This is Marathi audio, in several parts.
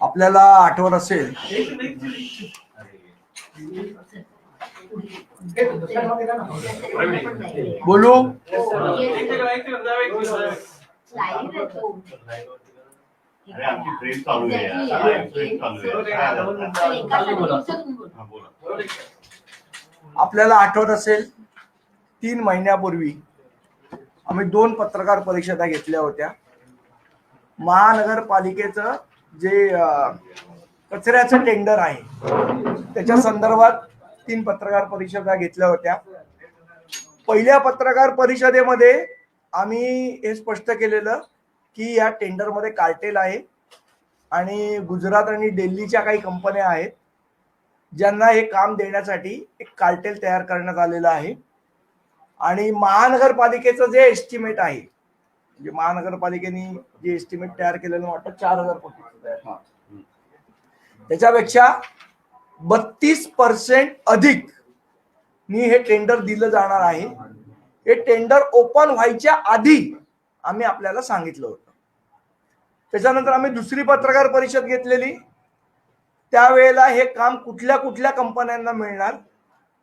आपल्याला आठवण असेल. बोलू? आपल्याला आठवत असेल? तीन महिन्यापूर्वी आम्ही दोन पत्रकार परिषदा घेतल्या होत्या. महानगरपालिकेचं जे कचऱ्याचं टेंडर आहे त्याच्या संदर्भात तीन पत्रकार परिषदा घेतल्या होत्या. पहिल्या पत्रकार परिषदेमध्ये आम्ही हे स्पष्ट केलेलं की या टेंडरमध्ये कार्टेल आहे आणि गुजरात आणि दिल्लीच्या काही कंपन्या आहेत ज्यांना हे काम देण्यासाठी एक कार्टेल तयार करण्यात आलेलं आहे. आणि महानगरपालिकेचं जे एस्टिमेट आहे म्हणजे महानगरपालिकेने जे एस्टिमेट तयार केलेलं वाटतं चार हजार कोटी त्याच्यापेक्षा बत्तीस पर्सेंट अधिक नी हे टेंडर दिलं जाणार आहे. हे टेंडर ओपन व्हायच्या आधी आम्ही आपल्याला सांगितलं होतं. त्याच्यानंतर आम्ही दुसरी पत्रकार परिषद घेतलेली. त्यावेळेला हे काम कुठल्या कुठल्या कंपन्यांना मिळणार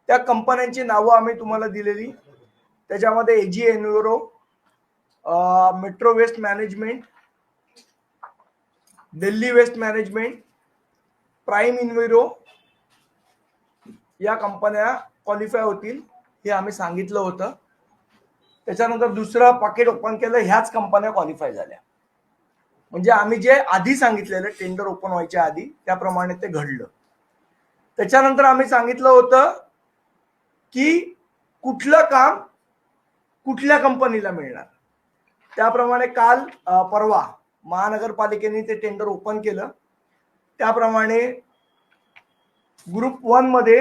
त्या कंपन्यांची नावं आम्ही तुम्हाला दिलेली. त्याच्यामध्ये AG enviro metro waste management Delhi waste management prime enviro या कंपन्या क्वालिफाय होतील हे आम्ही सांगितलं होतं. त्याच्यानंतर दुसरं पाकिट ओपन केलं ह्याच कंपन्या क्वालिफाय झाल्या. म्हणजे आम्ही जे आधी सांगितलेलं टेंडर ओपन व्हायच्या आधी त्याप्रमाणे ते घडलं. त्याच्यानंतर आम्ही सांगितलं होतं की कुठलं काम कुठल्या कंपनीला मिळणार? त्याप्रमाणे काल परवा महानगरपालिकेने ते टेंडर ओपन केलं. त्याप्रमाणे ग्रुप वनमध्ये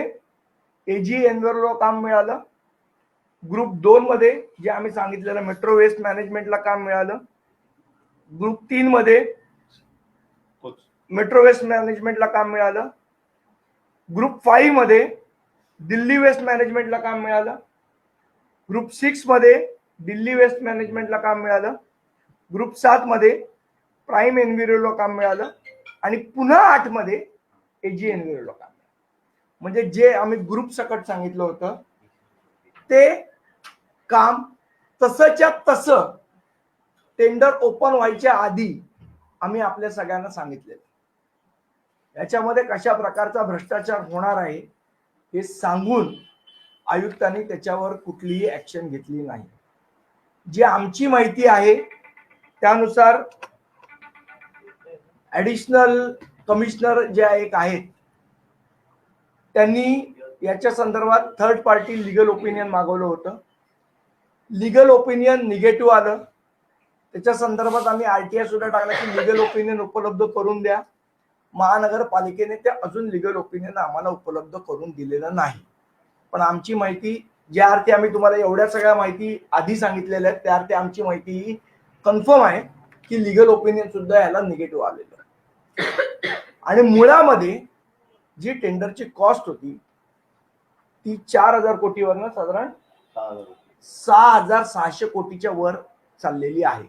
एजी एनवेरला काम मिळालं. ग्रुप दोन मध्ये जे आम्ही सांगितलेलं मेट्रो वेस्ट मॅनेजमेंटला काम मिळालं. ग्रुप तीन मध्ये. मेट्रो वेस्ट मॅनेजमेंटला काम मिळालं. ग्रुप फाईव्हमध्ये दिल्ली वेस्ट मॅनेजमेंटला काम मिळालं. ग्रुप सिक्समध्ये दिल्ली वेस्ट मॅनेजमेंटला काम मिळालं. ग्रुप सात मध्ये प्राईम एनव्हिरोला काम मिळालं. आणि पुन्हा आठमध्ये एजी एनव्हिरोला काम मिळालं. म्हणजे जे आम्ही ग्रुप सकट सांगितलं होतं ते काम तसंच्या तसं टेंडर ओपन व्हायच्या आधी आम्ही आपल्या सगळ्यांना सांगितलेलं. याच्यामध्ये कशा प्रकारचा भ्रष्टाचार होणार आहे हे सांगून आयुक्तांनी त्याच्यावर कुठलीही ऍक्शन घेतली नाही. जी आमची माहिती आहे त्यानुसार ऍडिशनल कमिशनर जे एक आहेत त्यांनी याच्या संदर्भात थर्ड पार्टी लिगल ओपिनियन मागवलं होतं. लिगल ओपिनियन निगेटिव्ह आलं. त्याच्या संदर्भात आम्ही आरटीआय सुद्धा टाकला की लिगल ओपिनियन उपलब्ध करून द्या. महानगरपालिकेने ते अजून लिगल ओपिनियन आम्हाला उपलब्ध करून दिलेलं नाही. पण आमची माहिती ज्या अर्थी आम्ही तुम्हाला एवढ्या सगळ्या माहिती आधी सांगितलेल्या आहेत त्या अर्थी आमची माहिती ही कन्फर्म आहे की लिगल ओपिनियन सुद्धा याला निगेटिव्ह आलेलं आहे. आणि मुळामध्ये जी टेंडरची कॉस्ट होती ती चार हजार कोटीवरनं साधारण सहा हजार सहा हजार सहाशे कोटीच्या वर चाललेली आहे.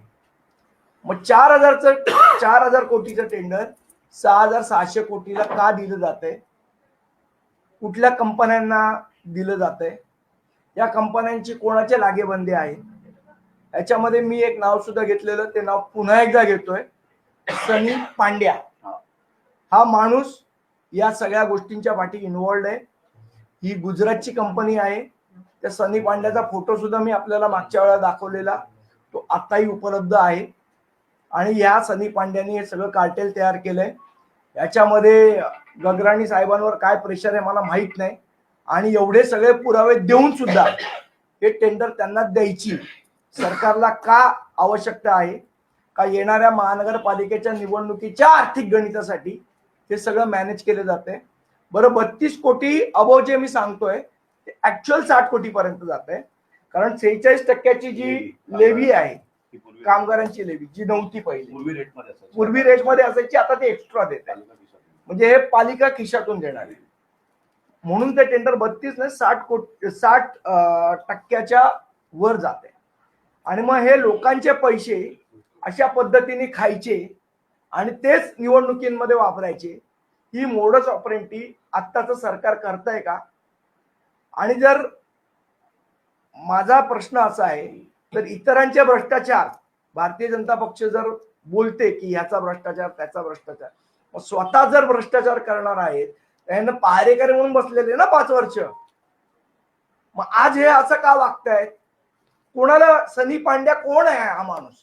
मग चार हजारचं चार हजार कोटीचं टेंडर सहा हजार सहाशे कोटीला का दिलं जात आहे कुठल्या कंपन्यांना दिलं जात आहे या कंपन्यांची कोणाचे लागेबंदी आहे याच्यामध्ये मी एक नाव सुद्धा घेतलेलं ते नाव पुन्हा एकदा घेतोय. सनी पांड्या. हा माणूस या सगळ्या गोष्टींच्या पाठी इन्वॉल्ड आहे. ही गुजरातची कंपनी आहे. त्या सनी पांड्याचा फोटो सुद्धा मी आपल्याला मागच्या वेळा दाखवलेला. तो आताही उपलब्ध आहे. आणि या सनी पांड्याने हे सगळं कार्टेल तयार केलंय. याच्यामध्ये गगराणी साहेबांवर काय प्रेशर आहे मला माहीत नाही. आणि एवढे सगळे पुरावे देऊन सुद्धा हे टेंडर त्यांना द्यायची. सरकारला का आवश्यकता आहे? का येणाऱ्या महानगरपालिकेच्या निवडणुकीच्या आर्थिक गणितासाठी हे सगळं मॅनेज केलं जाते बरं बत्तीस कोटी अबो जे मी सांगतोय ते ऍक्च्युअल साठ कोटी पर्यंत जात आहे कारण सेहेचाळीस टक्क्याची जी लेवी आहे कामगारांची लेवी जी नव्हती पहिली. पूर्वी रेटमध्ये असायची. पूर्वी रेटमध्ये असायची आता ते एक्स्ट्रा देत. म्हणजे हे पालिका खिशातून देणार. आहे म्हणून ते टेंडर बत्तीस नाही साठ कोटी साठ टक्क्याच्या वर जाते. आणि मग हे लोकांचे पैसे अशा पद्धतीने खायचे आणि तेच निवडणुकींमध्ये वापरायचे. ही मोडच ऑपरेंटी आत्ताचं सरकार करतंय का? आणि जर माझा प्रश्न असा आहे तर इतरांचे भ्रष्टाचार भारतीय जनता पक्ष जर बोलते की ह्याचा भ्रष्टाचार त्याचा भ्रष्टाचार मग स्वतः जर भ्रष्टाचार करणार आहेत त्यांना पारेकर म्हणून बसलेले ना पाच वर्ष. मग आज हे असं का वागतायत कोणाला सनी पांड्या कोण आहे हा माणूस?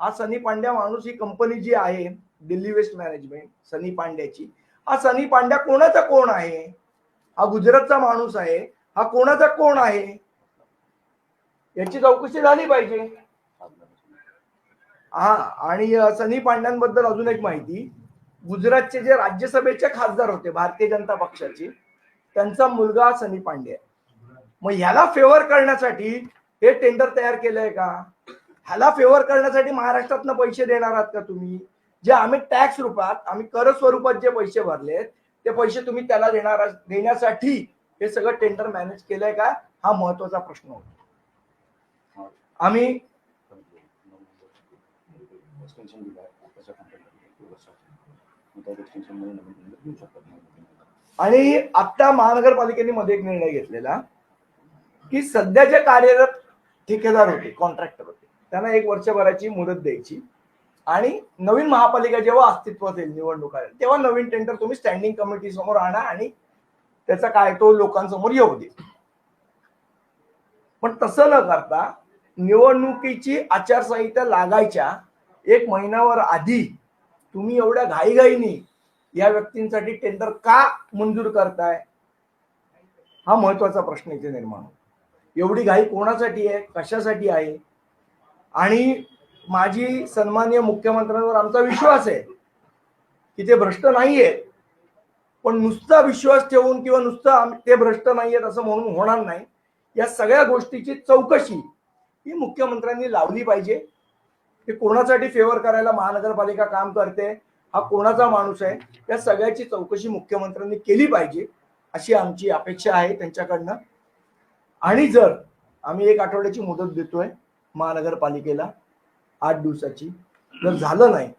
हा सनी पांड्या माणूस ही कंपनी जी आहे दिल्ली वेस्ट मॅनेजमेंट सनी पांड्याची. हा सनी पांड्या कोणाचा कोण आहे? हा गुजरातचा माणूस आहे. हा कोणाचा कोण आहे? याची चौकशी झाली पाहिजे. हा आणि सनी पांड्यांबद्दल अजून एक माहिती. गुजरातचे जे राज्यसभेचे खासदार होते भारतीय जनता पक्षाचे त्यांचा मुलगा सनी पांडे. मग ह्याला फेवर करण्यासाठी हे टेंडर तयार केलंय का? ह्याला फेवर करण्यासाठी महाराष्ट्रातनं पैसे देणार आहात का तुम्ही? जे आम्ही टॅक्स रूपात आम्ही कर स्वरूपात जे पैसे भरलेत ते पैसे तुम्ही त्याला देणार देण्यासाठी हे सगळं टेंडर मॅनेज केलंय का? हा महत्त्वाचा प्रश्न होता. आम्ही एक्सटेन्शन दिलं आहे त्याच्या कॉन्ट्रॅक्ट त्या एक्सटेन्शनमध्ये नवीन टेंडर घेऊ शकतात आणि आता महानगरपालिकेने मध्ये एक निर्णय घेतलेला की सध्याचे कार्यरत ठेकेदार होते कॉन्ट्रॅक्टर होते त्यांना एक वर्षभराची मुदत द्यायची. आणि नवीन महापालिका जेव्हा अस्तित्वात येईल निवडणूक आहे तेव्हा नवीन टेंडर तुम्ही स्टँडिंग कमिटी समोर आणा आणि त्याचा काय तो लोकांसमोर येऊ दे. पण तसं न करता निवडणुकीची आचारसंहिता लागायच्या एक महिनावर आधी तुम्ही एवढ्या घाईघाईनी या व्यक्तींसाठी टेंडर का मंजूर करताय? हा महत्त्वाचा प्रश्न इथे निर्माण होतो. एवढी घाई कोणासाठी आहे? कशासाठी आहे? आणि माझी सन्माननीय मुख्यमंत्र्यांवर आमचा विश्वास आहे की ते भ्रष्ट नाहीये पण नुसता विश्वास ठेवून किंवा नुसतं ते भ्रष्ट नाहीयेत असं म्हणून होणार नाही. या सगळ्या गोष्टीची चौकशी ही मुख्यमंत्र्यांनी लावली पाहिजे. की कोणासाठी फेवर करायला महानगरपालिका काम करते हा कोणाचा माणूस आहे या सगळ्याची चौकशी मुख्यमंत्र्यांनी केली पाहिजे अशी आमची अपेक्षा आहे त्यांच्याकडनं. आणि जर आम्ही एक आठवड्याची मुदत देतोय महानगरपालिकेला आठ दिवसाची जर झालं नाही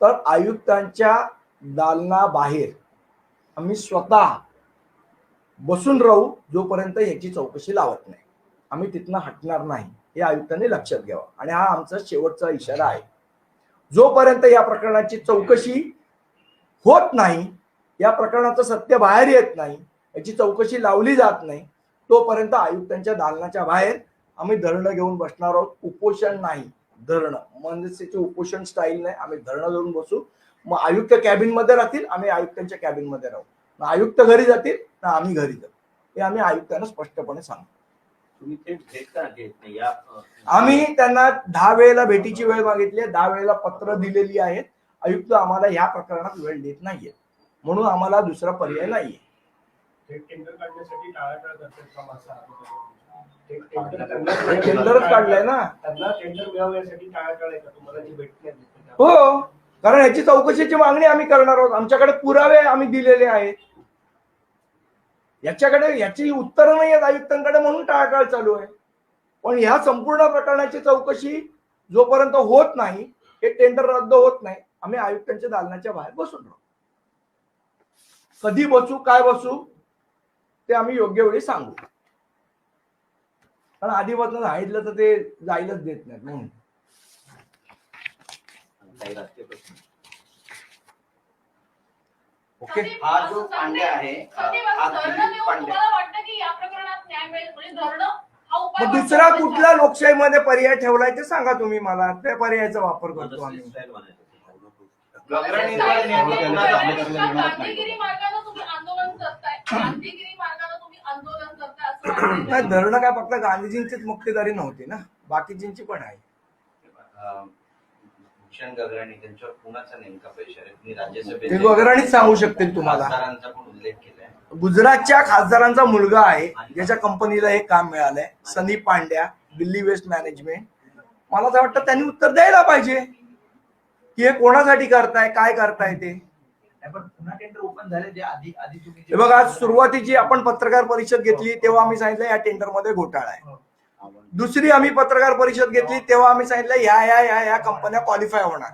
तर आयुक्तांच्या दालनाबाहेर आम्ही स्वतः बसून राहू जोपर्यंत याची चौकशी लावत नाही. आम्ही तिथनं हटणार नाही. हे आयुक्तांनी लक्षात घ्यावं. आणि हा आमचा शेवटचा इशारा आहे. जोपर्यंत या प्रकरणाची चौकशी होत नाही या प्रकरणाचं सत्य बाहेर येत नाही याची चौकशी लावली जात नाही तोपर्यंत आयुक्तांच्या दालनाच्या बाहेर आम्ही धरणं घेऊन बसणार आहोत. उपोषण नाही. धरणं. मनसेचे उपोषण स्टाईल नाही. आम्ही धरणं धरून बसू. मग आयुक्त कॅबिनमध्ये राहतील. आम्ही आयुक्तांच्या कॅबिनमध्ये राहू. ना आयुक्त घरी जातील. ना आम्ही घरी जाऊ. हे आम्ही आयुक्तांना स्पष्टपणे सांगू. तुम्ही ते भेट का घेत नाही. या अ, आम्ही त्यांना दहा वेळेला भेटीची वेळ मागितली आहे, दहा वेळेला पत्र दिलेली आहेत. आयुक्त आम्हाला ह्या प्रकरणात वेळ देत नाहीये. म्हणून आम्हाला दुसरा पर्याय नाहीये. टेंडर हे टेंडरच काढलंय ना? हो. कारण याची चौकशीची मागणी आम्ही करणार आहोत. आमच्याकडे पुरावे आम्ही दिलेले आहेत. याच्याकडे याची उत्तरं नाही आहेत आयुक्तांकडे म्हणून टाळाटाळ चालू आहे. पण ह्या संपूर्ण प्रकरणाची चौकशी जोपर्यंत होत नाही हे टेंडर रद्द होत नाही आम्ही आयुक्तांच्या दालनाच्या बाहेर बसून राहू. कधी बसू काय बसू ते आम्ही योग्य वेळी सांगू. कारण आधीपासून सांगितलं तर ते जायलाच देत नाहीत म्हणून. ओके? हा जो पांडे आहे, संदीप, हा असं धरणं दिलीप देऊन पांडे. तुम्हाला वाटतं की या प्रकरणात न्याय मिळेल? म्हणजे धरणं हा उपाय मग दुसरा? कुठला लोकशाहीमध्ये पर्याय ठेवलाय ते सांगा तुम्ही मला. त्या पर्यायाचा वापर करतो आम्ही. नाही. नाही धरणं काय फक्त गांधीजींचीच मुक्तेदारी नव्हती ना? बाकीचींची पण आहे. अ, भूषण गगराणी त्यांच्यावर कुणाचा नेमका पैसा आहे? राज्यसभेत ते सांगू शकतील तुम्हाला. खासदारांचा पण उल्लेख केलाय. गुजरातच्या खासदारांचा मुलगा आहे ज्याच्या कंपनीला हे काम मिळालंय सनी पांड्या दिल्ली वेस्ट मॅनेजमेंट. मला तर वाटतं त्यांनी उत्तर द्यायला पाहिजे. की हे कोणासाठी करताय काय करताय ते? पण पुन्हा टेंडर ओपन झाले जे आधी आधी तुम्ही जे- हे बघा आज सुरुवातीची आपण पत्रकार परिषद घेतली तेव्हा आम्ही सांगितलं या टेंडरमध्ये घोटाळा आहे. दुसरी आम्ही पत्रकार परिषद घेतली तेव्हा आम्ही सांगितलं या या या या कंपन्या क्वालिफाय होणार.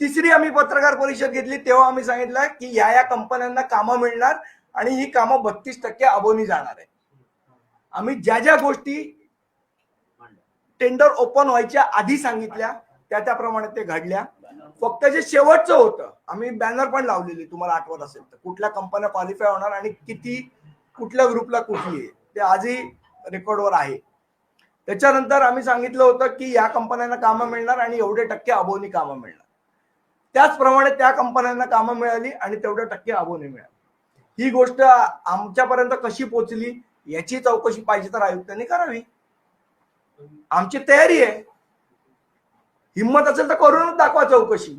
तिसरी आम्ही पत्रकार परिषद घेतली तेव्हा आम्ही सांगितलं की या या कंपन्यांना कामं मिळणार आणि ही कामं बत्तीस टक्के अबोनी जाणार आहे आम्ही ज्या ज्या गोष्टी टेंडर ओपन व्हायच्या आधी सांगितल्या त्या त्याप्रमाणे ते घडल्या. फक्त जे शेवटचं होतं आम्ही बॅनर पण लावलेली तुम्हाला आठवत असेल तर. कुठल्या कंपन्या क्वालिफाय होणार आणि किती कुठल्या ग्रुपला कुठली आहे ते आजही रेकॉर्डवर आहे. त्याच्यानंतर आम्ही सांगितलं होतं की या कंपन्यांना कामं मिळणार आणि एवढे टक्के अबोनी कामं मिळणार. त्याचप्रमाणे त्या कंपन्यांना कामं मिळाली आणि तेवढ्या टक्के अबोनी मिळाली. ही गोष्ट आमच्यापर्यंत कशी पोचली याची चौकशी पाहिजे तर आयुक्तांनी करावी. आमची तयारी आहे. हिंमत असेल तर करूनच दाखवा चौकशी.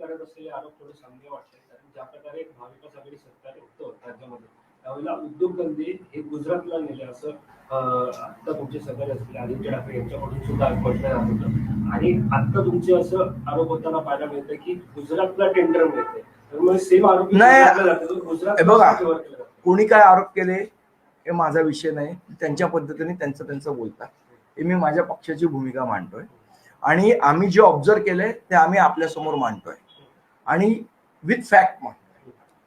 करत असलेले आरोप थोडे कारण ज्या प्रकारे महाविकास आघाडी सरकार होतं राज्यामध्ये त्यावेळेला उद्योगधंदे हे गुजरातला नेले असं आता तुमचे सगळे असतील आदित्य ठाकरे यांच्याकडून सुद्धा म्हटलं जात होतं आणि आता तुमचे असं आरोप होताना पाहायला मिळतं की गुजरातला टेंडर मिळते सेम आरोप नाही. गुजरात बघा. कोणी काय आरोप केले हे माझा विषय नाही. त्यांच्या पद्धतीने त्यांचं त्यांचं बोलतात. हे मी माझ्या पक्षाची भूमिका मांडतोय. आणि आम्ही जे ऑब्झर्व केलंय ते आम्ही आपल्यासमोर मांडतोय. आणि विथ फॅक्ट मांडतोय.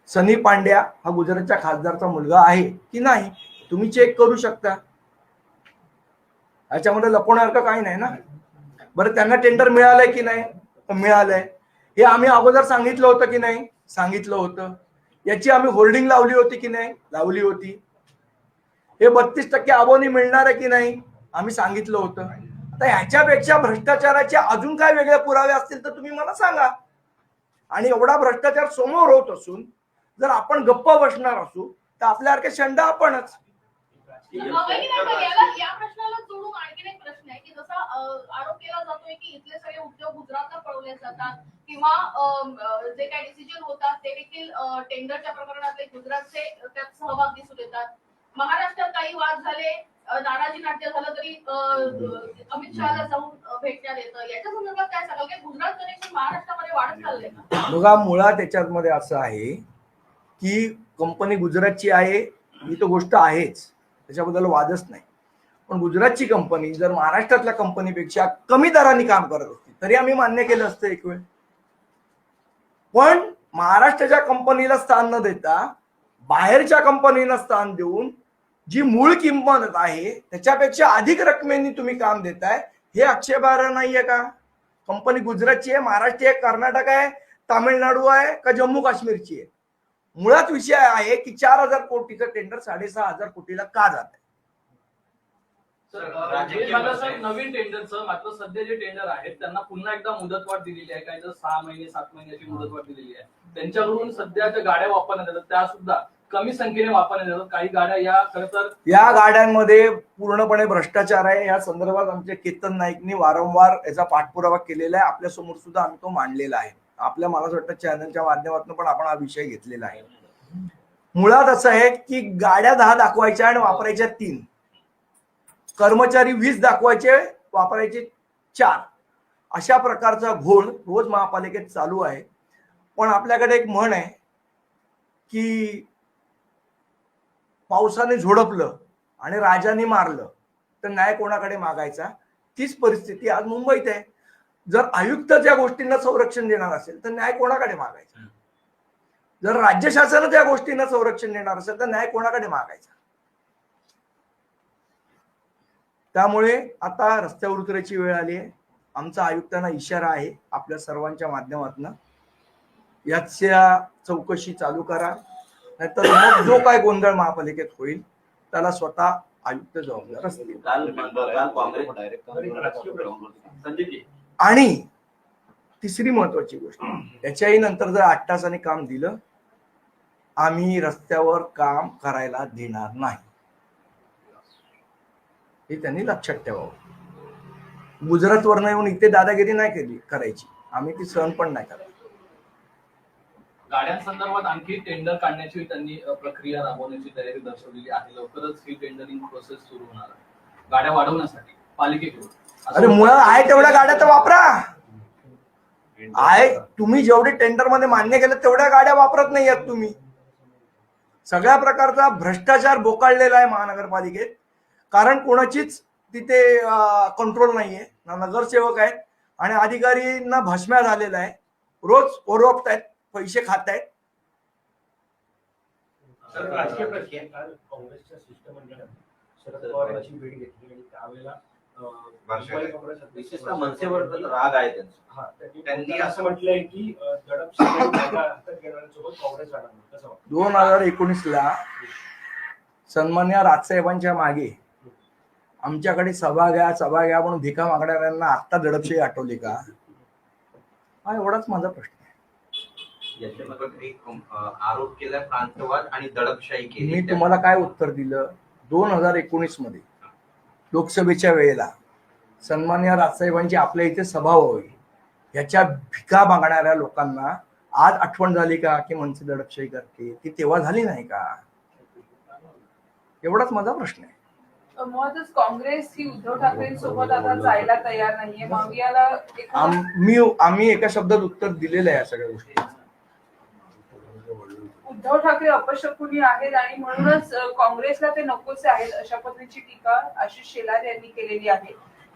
सनी पांड्या हा गुजरातच्या खासदारचा मुलगा आहे की नाही तुम्ही चेक करू शकता. याच्यामध्ये लपवण्यासारखं काही नाही ना? बरं त्यांना टेंडर मिळालंय की नाही? मिळालंय. हे आम्ही अगोदर सांगितलं होतं की नाही? सांगितलं होतं. याची आम्ही होल्डिंग लावली होती की नाही? लावली होती. हे बत्तीस टक्के अबोनी मिळणार आहे की नाही? आम्ही सांगितलं होतं. आता ह्याच्यापेक्षा भ्रष्टाचाराचे अजून काय वेगळे पुरावे असतील तर तुम्ही मला सांगा. आणि एवढा भ्रष्टाचार समोर होत असून जर आपण गप्प बसणार असू तर आपल्यासारखे शंड आपणच. या प्रश्नाला जोडून आणखीन एक प्रश्न आहे की जसा आरोप केला जातोय की इथले सगळे उद्योग गुजरातला पळवले जातात किंवा जे काही डिसिजन होतात ते देखील टेंडरच्या प्रकरणातले गुजरातचे त्यात सहभाग दिसून येतात. महाराष्ट्रात काही वाद झाले नाराजी नाट्य झालं तरी अमित शहाला जाऊन भेटण्यात येतं. याच्या संदर्भात काय सांगाल? की गुजरात कनेक्शन महाराष्ट्रामध्ये वाढत चाललंय का? बघा मुळात त्याच्यामध्ये असं आहे की कंपनी गुजरातची आहे ही तर गोष्ट आहेच. त्याच्याबद्दल वादच नाही. पण गुजरातची कंपनी जर महाराष्ट्रातल्या कंपनीपेक्षा कमी दराने काम करत असते तरी आम्ही मान्य केलं असतं एक वेळ. पण महाराष्ट्राच्या कंपनीला स्थान न देता बाहेरच्या कंपनीला स्थान देऊन जी मूळ किंमत आहे त्याच्यापेक्षा अधिक रकमेने तुम्ही काम देताय हे आक्षेपार्ह नाहीये का? कंपनी गुजरातची आहे महाराष्ट्र आहे कर्नाटक आहे तामिळनाडू आहे का जम्मू काश्मीरची आहे? मुळात विषय आहे की चार हजार कोटीचं टेंडर साडेसहा हजार कोटीला का जात आहे. नवीन टेंडरचं मात्र सध्या जे टेंडर आहेत त्यांना पुन्हा एकदा मुदतवाढ दिलेली आहे. काही सहा महिने सात महिन्याची मुदतवाढ दिलेली आहे. त्यांच्याकडून सध्या ज्या गाड्या वापरण्यात येतात त्या सुद्धा कमी संख्येने वापरण्यात येतात. काही गाड्या या खरं तर या गाड्यांमध्ये पूर्णपणे भ्रष्टाचार आहे. या संदर्भात आमचे केतन नाईकनी वारंवार याचा पाठपुरावा केलेला आहे. आपल्यासमोर सुद्धा आम्ही तो मांडलेला आहे. आपल्या मला असं वाटतं चॅनलच्या माध्यमातून पण आपण हा विषय घेतलेला आहे. मुळात असं आहे की गाड्या दहा दाखवायच्या आणि वापरायच्या तीन. कर्मचारी वीस दाखवायचे वापरायचे चार. अशा प्रकारचा घोळ रोज महापालिकेत चालू आहे. पण आपल्याकडे एक म्हण आहे की पावसाने झोडपलं आणि राजाने मारलं तर न्याय कोणाकडे मागायचा? तीच परिस्थिती आज मुंबईत आहे. जर आयुक्त ज्या गोष्टींना संरक्षण देणार असेल तर न्याय कोणाकडे मागायचा जर राज्य शासन त्या गोष्टींना संरक्षण देणार असेल तर न्याय कोणाकडे मागायचा त्यामुळे आता रस्त्यावर उतरायची वेळ आली आहे आमचा आयुक्तांना इशारा आहे आपल्या सर्वांच्या माध्यमातून याच्या चौकशी चालू करा नाहीतर मग जो काय गोंधळ महापालिकेत होईल त्याला स्वतः आयुक्त जबाबदार असतील आणि तिसरी महत्वाची गोष्ट याच्याही नंतर जर आठ तासाने काम दिलं आम्ही रस्त्यावर काम करायला देणार नाही. हे त्यांनी लक्षात ठेवावं. गुजरातवरनं येऊन इथे दादागिरी नाही केली करायची. आम्ही ती सहन पण नाही करत गाड्यांसंदर्भात आणखी टेंडर काढण्याची त्यांनी प्रक्रिया राबवण्याची तयारी दर्शवलेली आहे. लवकरच ही टेंडरिंग प्रोसेस सुरू होणार आहे. गाड्या वाढवण्यासाठी. पालिकेकडून. अरे मुळात आहे तेवढ्या गाड्या तर वापरा. आहे तुम्ही जेवढे टेंडरमध्ये मान्य केलं तेवढ्या गाड्या वापरत नाही आहेत तुम्ही. सगळ्या प्रकारचा भ्रष्टाचार बोकाळलेला आहे महानगरपालिकेत. कारण कोणाचीच तिथे कंट्रोल नाहीये. ना नगरसेवक आहेत आणि अधिकारींना भस्म्या झालेला आहे. रोज ओरवत आहेत पैसे खात आहेत काँग्रेसच्या शिष्टमंडळाने शरद पवार यांची भेट घेतली आणि त्यावेळेला विशेषतः मनसेवर तर राग आहे त्यांचा. त्यांनी असं म्हटलंय की? दोन हजार एकोणीस ला सन्मान्य राजसाहेबांच्या मागे आमच्याकडे सभा घ्या सभा घ्या म्हणून भिका मागणाऱ्यांना आत्ता दडपशाही आठवली का? हा एवढाच माझा प्रश्न आहे. आरोप केलाय प्रांतवाद आणि दडपशाही केली. मी तुम्हाला काय उत्तर दिलं? दोन हजार एकोणीसमध्ये लोकसभेच्या वेळेला सन्मान्य राजसाहेबांची आपल्या इथे सभा व्हावी याच्या भिका मागणाऱ्या लोकांना आज आठवण झाली का की मनसे दडपशाही करते? ती तेव्हा झाली नाही का? एवढाच माझा प्रश्न आहे. मुळातच काँग्रेस ही उद्धव ठाकरेंसोबत आता जायला तयार नाहीये. आम्ही एका शब्दात उत्तर दिलेलं आहे या सगळ्या गोष्टी उद्धव ठाकरे अपशकुनी आहेत आणि म्हणूनच काँग्रेसला ते नकोसे आहेत अशा पद्धतीची टीका आशिष शेलार यांनी केलेली आहे.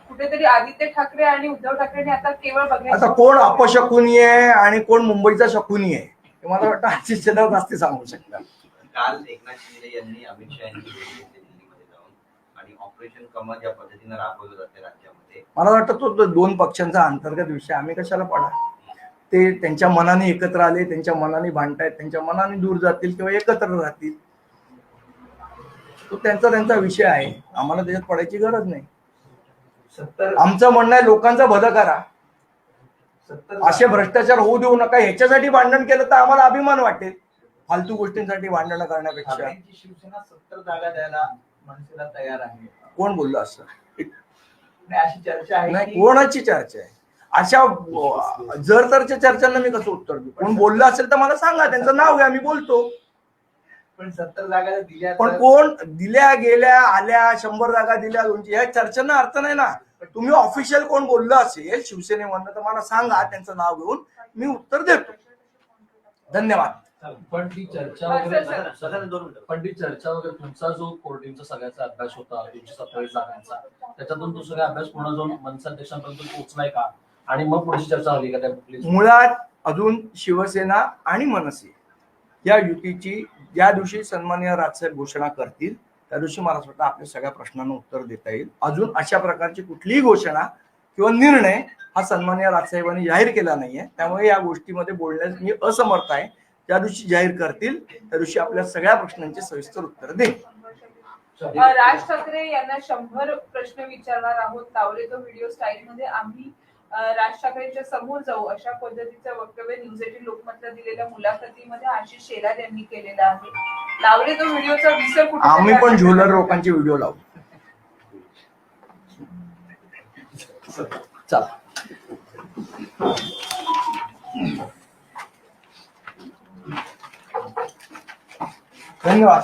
कुठेतरी आदित्य ठाकरे आणि उद्धव ठाकरेंनी आता केवळ आता बघण्याचं कोण अपशकुनी आहे आणि कोण मुंबईचा शकुनी आहे? हे मला वाटतं आशिष शेलार जास्ती सांगू शकतात. काल एकनाथ शिंदे यांनी अमित शहा यांची भेट घेतली दिल्लीमध्ये जाऊन आणि ऑपरेशन कमळ ज्या पद्धतीने राबवलं जाते राज्यामध्ये. मला वाटतं तो तो दोन पक्षांचा अंतर्गत विषय आम्ही कशाला पडा ते त्यांच्या मनाने एकत्र आले त्यांच्या मनाने भांडतायत त्यांच्या मनाने दूर जातील किंवा एकत्र राहतील. तो त्यांचा त्यांचा विषय आहे. आम्हाला त्याच्यात पडायची गरज नाही. सत्तर आमचं म्हणणं आहे लोकांचं भलं करा. सत्तर असे भ्रष्टाचार होऊ देऊ नका. ह्याच्यासाठी भांडण केलं तर आम्हाला अभिमान वाटेल. फालतू गोष्टींसाठी भांडणं करण्यापेक्षा. शिवसेना सत्तर जागा द्यायला मनसेला तयार आहे. कोण बोललं असं? आणि अशी चर्चा आहे नाही कोणाची चर्चा आहे? अशा जर तरच्या चर्चांना मी कसं उत्तर देऊ? कोण बोललं असेल तर मला सांगा त्यांचं नाव घ्या मी बोलतो. पण सत्तर जागा दिल्या पण कोण दिल्या गेल्या आल्या शंभर जागा दिल्या दोनशे या चर्चांना अर्थ नाही ना. तुम्ही ऑफिशियल कोण बोललं असेल शिवसेनेमधनं तर मला सांगा त्यांचं नाव घेऊन मी उत्तर देतो. धन्यवाद. पण ती चर्चा वगैरे सर, सगळ्यांना दोन मिनिटं. पण ती चर्चा वगैरे तुमचा जो कोर्टिंगचा सगळ्याचा अभ्यास होता दोनशे सत्तावीस जागांचा त्याच्यातून तो सगळा अभ्यास पूर्ण जाऊन मनसे अध्यक्षांपर्यंत पोहोचलाय का? आणि मग पुढची चर्चा झाली का त्या कुठली मुळात अजून शिवसेना आणि मनसे या युतीची ज्या दिवशी सन्माननीय राजसाहेब घोषणा करतील त्या दिवशी मला असं वाटतं आपल्या सगळ्या प्रश्नांना उत्तर देता येईल. अजून अशा प्रकारची कुठलीही घोषणा किंवा निर्णय हा सन्माननीय राजसाहेबांनी जाहीर केला नाहीये. त्यामुळे या गोष्टीमध्ये बोलण्यास मी असमर्थ आहे. ज्या दिवशी जाहीर करतील त्या दिवशी आपल्या सगळ्या प्रश्नांची सविस्तर उत्तर देईल राज ठाकरे यांना शंभर प्रश्न विचारणार आहोत. लावले तो व्हिडिओ स्टाईल मध्ये आम्ही राज ठाकरेंच्या समोर जाऊ अशा पद्धतीचं वक्तव्य न्यूज एटीन लोकमतला दिलेल्या मुलाखतीमध्ये आशिष शेलार यांनी केलेलं आहे. लावले तो व्हिडिओचा विसर कुठे आम्ही पण झोलर लोकांचे व्हिडिओ लावू. चला. धन्यवाद.